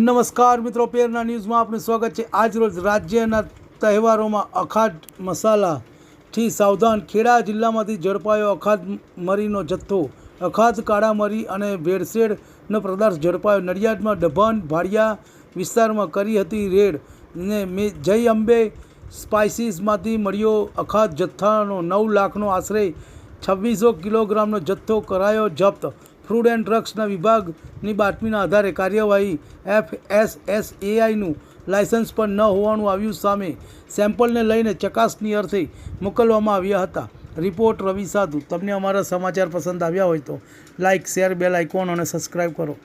નમસ્કાર મિત્રો, પેરના ન્યૂઝમાં આપનું સ્વાગત છે. આજરોજ રાજ્યના તહેવારોમાં અખાદ મસાલાથી સાવધાન ખેડા જિલ્લામાંથી ઝડપાયો અખાદ મરીનો જથ્થો. અખાદ કાળા મરી અને ભેળસેળનો પદાર્થ ઝડપાયો. નડિયાદમાં ડભાન ભાડિયા વિસ્તારમાં કરી હતી રેડ ને મે જય અંબે સ્પાઇસીસમાંથી મળ્યો અખાદ જથ્થાનો નવ લાખનો આશરે છવ્વીસો કિલોગ્રામનો જથ્થો કરાયો જપ્ત. ફૂડ એન્ડ ડ્રગ્સના વિભાગની બાતમીના આધારે કાર્યવાહી એફ એસ એસ એઆઈનું લાયસન્સ પણ ન હોવાનું આવ્યું સામે સેમ્પલને લઈને ચકાસણી અર્થે મોકલવામાં આવ્યા હતા. રિપોર્ટ રવિ સાધુ. તમને અમારા સમાચાર પસંદ આવ્યા હોય તો લાઇક શેર, બેલ આઇકોન અને સબસ્ક્રાઈબ કરો.